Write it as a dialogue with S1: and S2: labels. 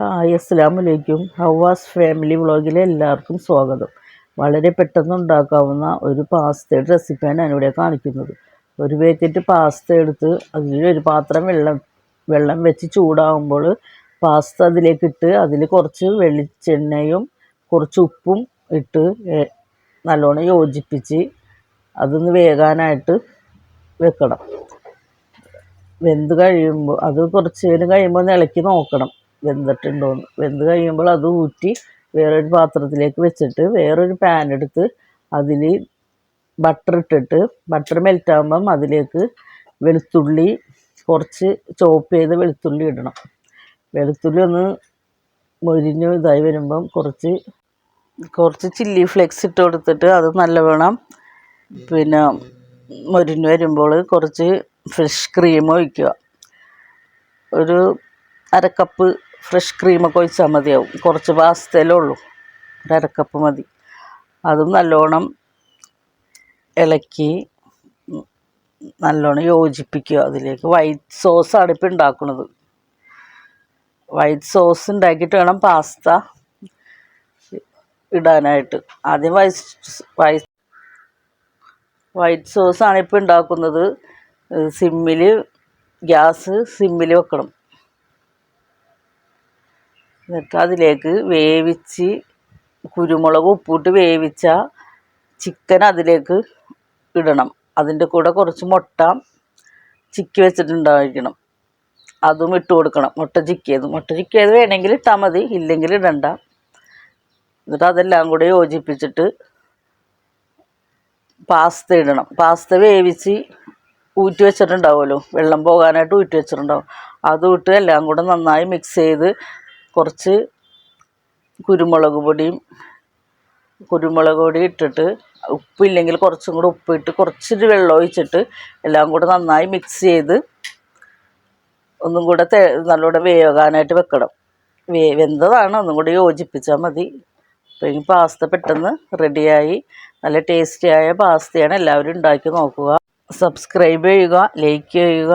S1: Hi അസ്സാം വലൈക്കും ഹവാസ് family വ്ളോഗിലെ എല്ലാവർക്കും സ്വാഗതം. വളരെ പെട്ടെന്ന് ഉണ്ടാക്കാവുന്ന ഒരു പാസ്തയുടെ റെസിപ്പിയാണ് ഞാനിവിടെ കാണിക്കുന്നത്. ഒരു പാക്കറ്റ് പാസ്ത എടുത്ത് അതിൽ ഒരു പാത്രം വെള്ളം വെള്ളം വെച്ച് ചൂടാകുമ്പോൾ പാസ്ത അതിലേക്കിട്ട് അതിൽ കുറച്ച് വെളിച്ചെണ്ണയും കുറച്ച് ഉപ്പും ഇട്ട് നല്ലോണം യോജിപ്പിച്ച് അതൊന്ന് വേകാനായിട്ട് വെക്കണം. വെന്ത് കഴിയുമ്പോൾ അത് കുറച്ച് നേരം കഴിയുമ്പോൾ ഒന്ന് ഇളക്കി നോക്കണം. വെന്തിട്ടുണ്ടോയെന്ന് വെന്ത് കഴിയുമ്പോൾ അത് ഊറ്റി വേറൊരു പാത്രത്തിലേക്ക് വെച്ചിട്ട് വേറൊരു പാൻ എടുത്ത് അതിൽ ബട്ടർ ഇട്ടിട്ട് ബട്ടർ മെൽറ്റ് ആകുമ്പം അതിലേക്ക് വെളുത്തുള്ളി കുറച്ച് ചോപ്പ് ചെയ്ത് വെളുത്തുള്ളി ഇടണം. വെളുത്തുള്ളി ഒന്ന് മൊരിഞ്ഞ് ഇതായി വരുമ്പം കുറച്ച് കുറച്ച് ചില്ലി ഫ്ലേക്സ് ഇട്ട് കൊടുത്തിട്ട് അത് നല്ലവണ്ണം പിന്നെ മൊരിഞ്ഞ് വരുമ്പോൾ കുറച്ച് ഫ്രഷ് ക്രീം ഒഴിക്കുക. ഒരു അരക്കപ്പ് ഫ്രഷ് ക്രീമൊക്കെ ഒഴിച്ചാൽ മതിയാവും. കുറച്ച് പാസ്തയിലേ ഉള്ളൂ. ഒരു മതി. അതും നല്ലോണം ഇളക്കി നല്ലോണം യോജിപ്പിക്കുക അതിലേക്ക്. വൈറ്റ് സോസാണ് ഇപ്പം ഉണ്ടാക്കുന്നത്. വൈറ്റ് സോസ് ഉണ്ടാക്കിയിട്ട് വേണം പാസ്ത ഇടാനായിട്ട്. ആദ്യം വൈറ്റ് വൈറ്റ് വൈറ്റ് സോസാണ് ഇപ്പോൾ ഉണ്ടാക്കുന്നത്. സിമ്മിൽ ഗ്യാസ് സിമ്മിൽ വെക്കണം. എന്നിട്ട് അതിലേക്ക് വേവിച്ച് കുരുമുളക് ഉപ്പിട്ട് വേവിച്ച ചിക്കൻ അതിലേക്ക് ഇടണം. അതിന്റെ കൂടെ കുറച്ച് മുട്ട ചിക്കി വെച്ചിട്ടുണ്ടായിരിക്കണം. അതും ഇട്ട് കൊടുക്കണം. മുട്ട ചിക്കിയത്. മുട്ട ചിക്കിയത് വേണമെങ്കിൽ ഇട്ടാൽ മതി. ഇല്ലെങ്കിൽ ഇടണ്ട. എന്നിട്ട് അതെല്ലാം കൂടെ യോജിപ്പിച്ചിട്ട് പാസ്ത ഇടണം. പാസ്ത വേവിച്ച് ഊറ്റി വെച്ചിട്ടുണ്ടാവുമല്ലോ. വെള്ളം പോകാനായിട്ട് ഊറ്റി വെച്ചിട്ടുണ്ടാവും. അതും ഇട്ട് എല്ലാം കൂടെ നന്നായി മിക്സ് ചെയ്ത് കുറച്ച് കുരുമുളക് പൊടിയും കുരുമുളക് പൊടി ഇട്ടിട്ട് ഉപ്പില്ലെങ്കിൽ കുറച്ചും കൂടെ ഉപ്പിട്ട് കുറച്ചൊരു വെള്ളം ഒഴിച്ചിട്ട് എല്ലാം കൂടെ നന്നായി മിക്സ് ചെയ്ത് ഒന്നും കൂടെ തേ നല്ലോണം വേകാനായിട്ട് വെക്കണം. വേ വെന്തതാണ്. ഒന്നും കൂടി യോജിപ്പിച്ചാൽ മതി. അപ്പോൾ ഈ പാസ്ത പെട്ടെന്ന് റെഡിയായി നല്ല ടേസ്റ്റിയായ പാസ്തയാണ് എല്ലാവരും ഉണ്ടാക്കി നോക്കുക. സബ്സ്ക്രൈബ് ചെയ്യുക ലൈക്ക് ചെയ്യുക.